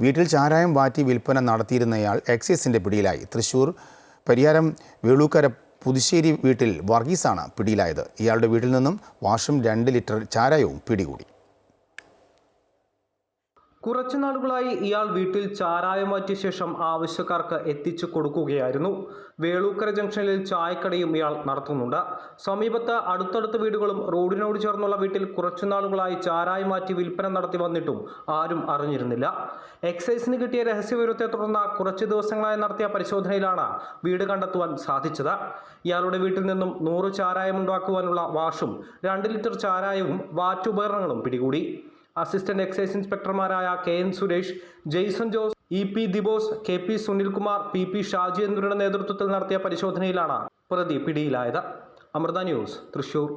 വീട്ടിൽ ചാരായം വാറ്റി വിൽപ്പന നടത്തിയിരുന്നയാൾ എക്സൈസിന്റെ പിടിയിലായി. തൃശൂർ പരിയാരം വേളൂക്കര പുതുശ്ശേരി വീട്ടിൽ വർഗീസാണ് പിടിയിലായത്. ഇയാളുടെ വീട്ടിൽ നിന്നും വാഷും രണ്ട് ലിറ്റർ ചാരായവും പിടികൂടി. കുറച്ചു നാളുകളായി ഇയാൾ വീട്ടിൽ ചാരായം മാറ്റിയ ശേഷം ആവശ്യക്കാർക്ക് എത്തിച്ചു കൊടുക്കുകയായിരുന്നു. വേളൂക്കര ജംഗ്ഷനിൽ ചായക്കടയും ഇയാൾ നടത്തുന്നുണ്ട്. സമീപത്ത് അടുത്തടുത്ത വീടുകളും റോഡിനോട് ചേർന്നുള്ള വീട്ടിൽ കുറച്ചു നാളുകളായി ചാരായം മാറ്റി വിൽപ്പന നടത്തി വന്നിട്ടും ആരും അറിഞ്ഞിരുന്നില്ല. എക്സൈസിന് കിട്ടിയ രഹസ്യവിവരത്തെ തുടർന്ന് കുറച്ച് ദിവസങ്ങളായി നടത്തിയ പരിശോധനയിലാണ് വീട് കണ്ടെത്തുവാൻ സാധിച്ചത്. ഇയാളുടെ വീട്ടിൽ നിന്നും നൂറ് ചാരായം ഉണ്ടാക്കുവാനുള്ള വാഷും രണ്ട് ലിറ്റർ ചാരായവും വാറ്റുപകരണങ്ങളും പിടികൂടി. Assistant excise ഇൻസ്പെക്ടർമാരായ K N Suresh Jaison Jose E P Dibose K P Sunilkumar P P Shaji എന്നിവരുടെ നേതൃത്വത്തിൽ നടത്തിയ പരിശോധനയിലാണ് പ്രതി പിടിയിലായത്. അമൃത ന്യൂസ് തൃശൂർ.